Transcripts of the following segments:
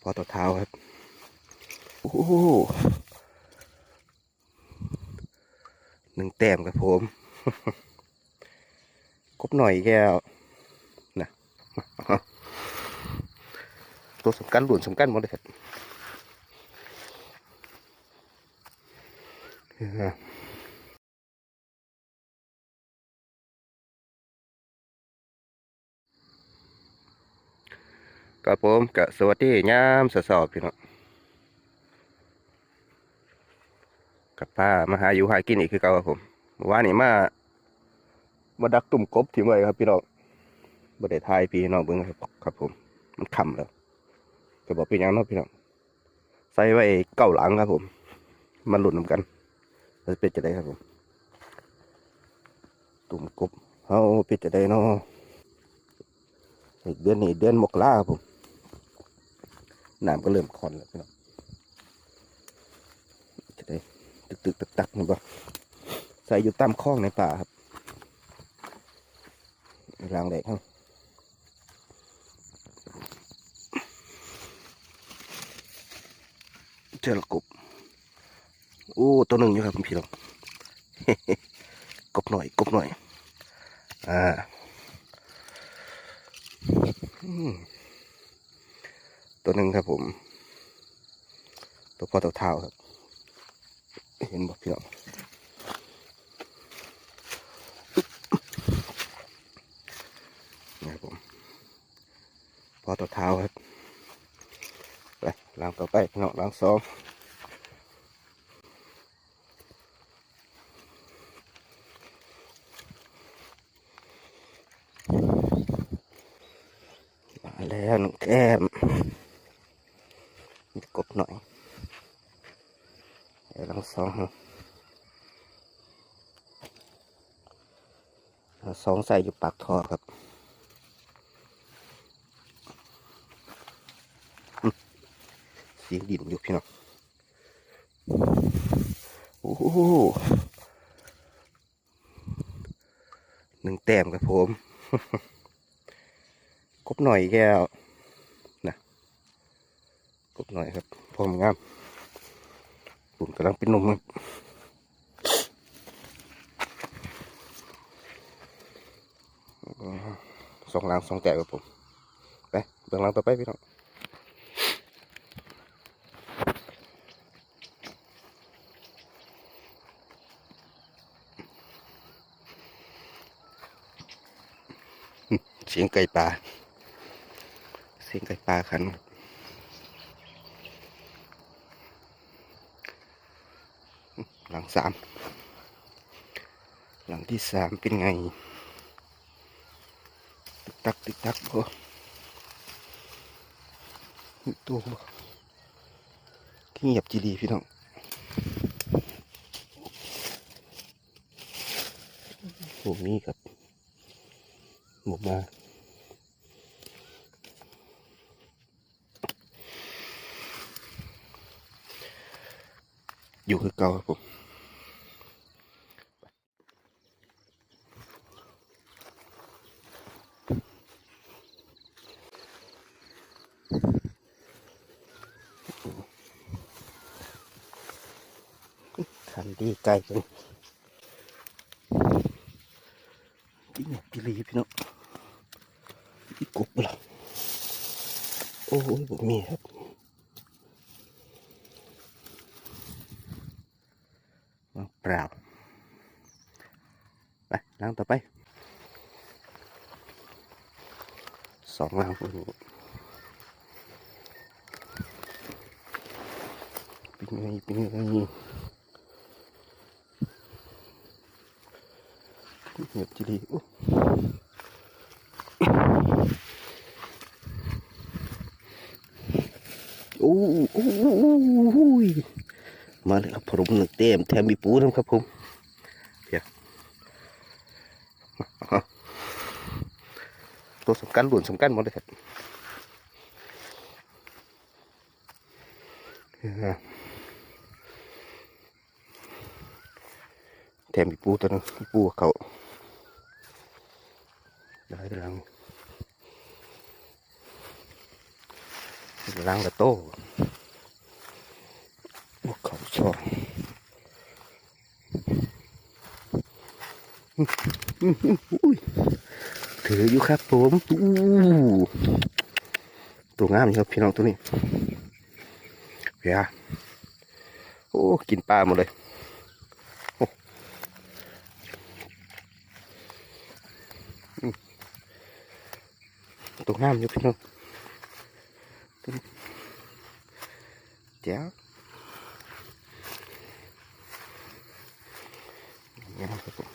พอต่อเท้าครับ โอ้โหหนึ่งแต้มครับผมกบหน่อยแก้วนะตัวสำคัญหลุนสำคัญหมดเลยครับ กับผมกับสวัสดียามสสอบพี่น้องกับป้ามาหาอยู่หากินอีกคือเก่าครับผมเมื่อวานนี้มามาดักตุ่มกบที่ไว้ครับพี่น้องบ่ได้ทายพี่น้องเบิ่งครับครับผม มันคำแล้วก็บอกเป็นยังเนาะพี่น้องใส่ไว้เก้าหลังครับผม มันหลุดน้ำกันแล้วเป็นจะได้ครับผม ตุ่มกบเอาเป็นจะได้เนาะอีกเดือนนี้เดือนมกราครับผม น้ำก็เริ่มคอนแล้วพี่น้องจะได้ตึกตึกตักตักนี่บ่ใส่อยู่ตามคลองในป่าครับรางแดกครับเจอละกบโอ้ตัวหนึ่งอยู่ครับคุณพี่น้องกบหน่อยกบหน่อยอ่าอืม ตัวหนึ่งครับผม ตัวพ่อตัวเท้าครับ เห็นบอกพี่น้องนะครับผมพ่อต่อเท้าครับไปล้างต่อไปพี่น้องล้างสองมาแล้วน้องแก้มกบหน่อยไปล้างสองล้าง สองใส่อยู่ปากท่อครับเสียงดินอยู่พี่น้องโอ้โหหนึ่งแต้มครับผม กบหน่อยแก้วนะกบหน่อยครับพร้อมงามปุ่นกำลังเป็นนมครับ สองหลังสองแต้มครับผมไปเบื้องหลังต่อไปพี่น้องเสียงไก่ป่าเสียงไก่ป่าขันหลังสามหลังที่สามเป็นไง ตึกตักตึกตักบ่ตัวบ่เงียบจีดีพี่น้องโอ้มีครับหมกมาอยู่คือเก่าครับผมขันดี ไกลจังที่เนี่ยพี่ลีพี่น้องอีกบเหรอโอ้ยผมมีครับมาเปล่าไปล้างต่อไปสองล้างพวกนี้เป็นไงเป็นไง เงียบจีดีโอ้โอ้โอ้โอ้ยมาเลยครับผมหนึ่งเต็มแถมมีปูนะครับผมเดี๋ยวตัวสำคัญหลุนสำคัญหมดเลยครับแถมมีปูตัวนึงปูเขา ได้กำลังล้างกระโต้พวกเขาชอบอื้ออื้ออื้ออุ้ยถืออยู่ครับผมตัวงามอยู่ครับพี่น้องตัวนี้เพียโอ้ กินปลาหมดเลยโอ้อืม ตัวงามอยู่พี่น้องตัวนี้แจ๋วงามครับผม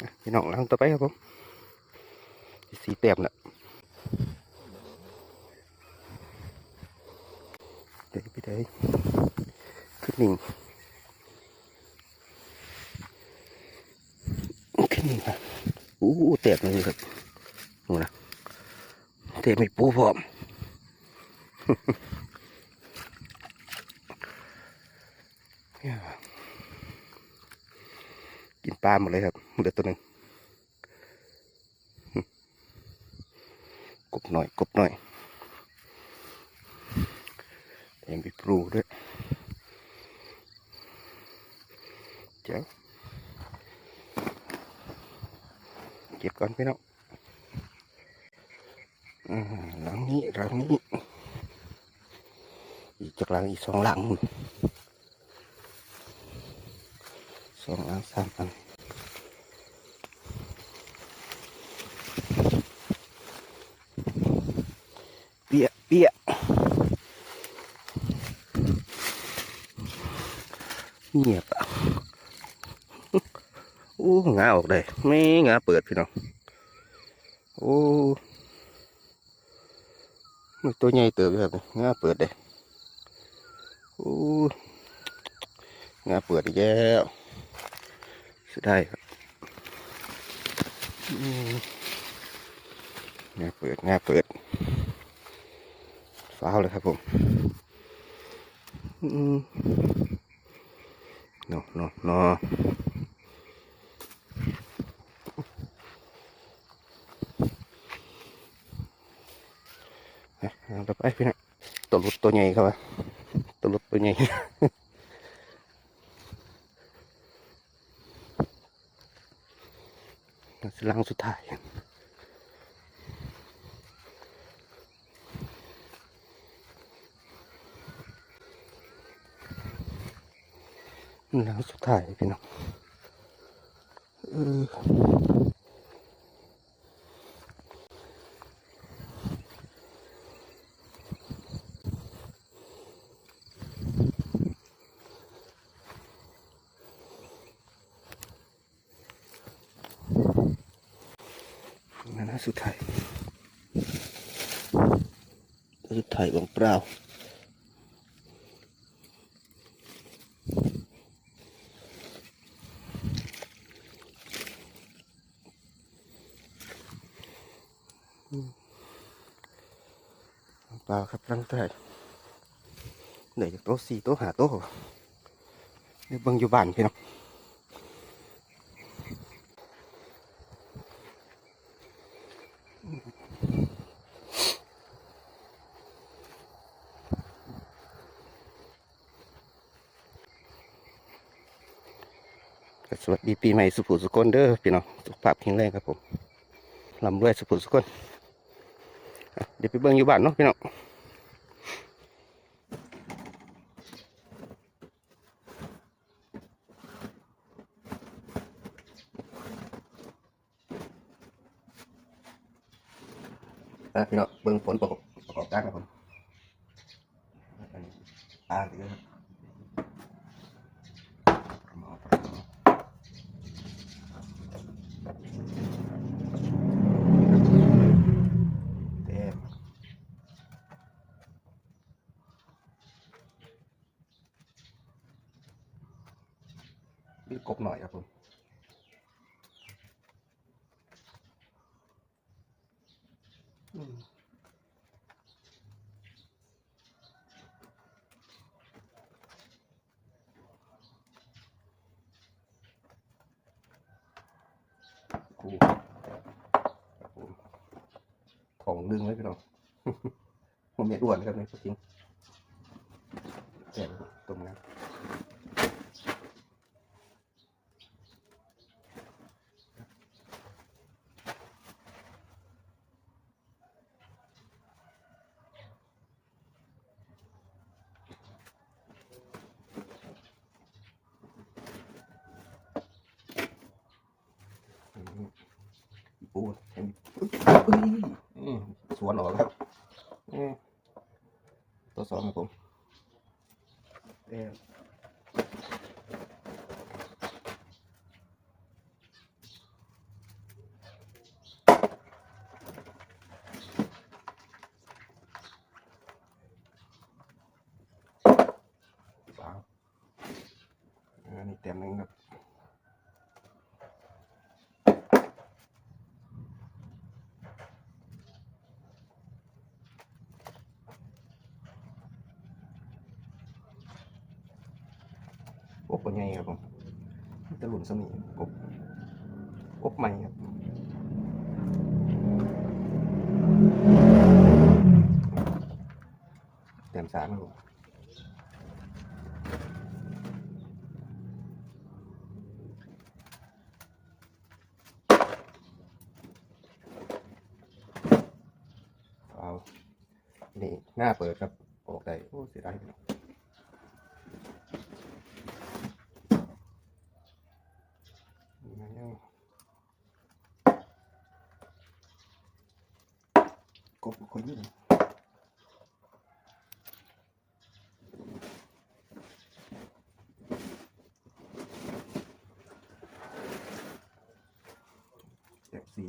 อะพี่น้องล้างต่อไปครับผมสีเต็มแล้วเดี๋ยวไปได้ขึ้นนิ่งขึ้นนิ่งครับอู้เต็มเลยครับนู่นนะ เต็มไม่ปูพร้อมเนี่ยกินปลาหมดเลยครับเหลือตัวหนึ่งหึกบหน่อยกบหน่อยแถมมีปลูด้วยเจ้าเก็บก่อนพี่น้องอ่า หลังนี้หลังนี้อีกจากหลังอีกสองหลังสองหลังสามหลังเปียเปียเงียบอะโอ้งาออกเลยไม่งาเปิดพี่น้องโอ้ ตัวใหญ่เติบอยู่ครับนี่งาเปิดเลยโอ้งาเปิดอีกแล้วสุดได้ครับงาเปิดงาเปิดฟ้าวเลยครับผมอืมนโนนอะ เอาต่อไปพี่นะตัวหลุดตัวใหญ่ครับตัวรถตัวใหญ่สลังสุดท้ายหลังสุดท้ายพี่น้องเออ สุดท้ายสุดท้ายของเปล่าเปล่าครับรังไตเดี๋ยวจากโต๊ะสี่โต๊ะหาโต๊ะเดี๋ยวเบิ่งอยู่บ้านพี่น้อง สวัสดีปีใหม่สุขุสุกนเด้อพี่น้องสุขภาพแข็งแรงครับผมลำรวยสุขุสุกนเดี๋ยวไปเบิ่งอยู่บ้านเนาะพี่น้องอะพี่น้องเบิ่งผลประกอบประกอบการครับผมอ่านเลยครับประมาณประมาณเต็มบีบ กบหน่อยครับผมกูของดึงไว้พี่น้องผมไม่อ้วนครับในจริงแต่ตรงนั้นอืมปูเห็นอุ๊ยอุ๊ยอืม สวนออกครับตัวสองครับผมเอ่อสามอันนี้เต็มหนึ่งครับ นไงครับผมตะหลุนสมีอบอบใหม่ครับเต็มสามครับผมเอานี่หน้าเปิดครับ ออกได้โอ้เสียดายจั งกบคนนี้เอฟซี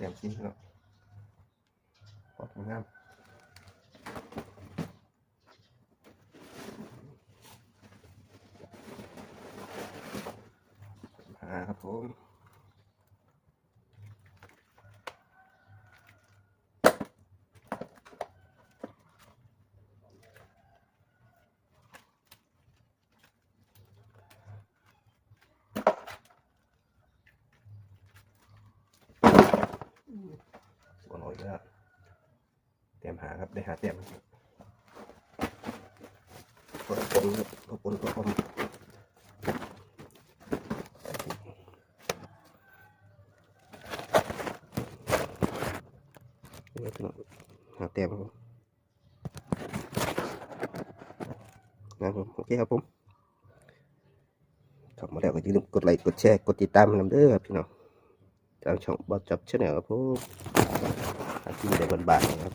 เต็มที่แล้วพอทำงานมาครับผมส่วนหน่อย ก็เตรียมหาครับได้หาเตรียมครับกดปนครับกดปนกดปนนี่ครับหาเตรียมครับนะผมโอเคครับผมเข้ามาแล้วก็อย่าลืมกดไลค์กดแชร์กดติดตามกันเด้อครับพี่น้องทางช่องบอสจับชาแนลครับผม กินได้บานๆนะครับ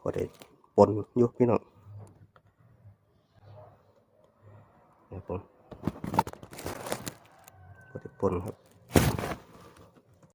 พอได้ปนยุบพี่น้องนะครับผมพอได้ปนครับ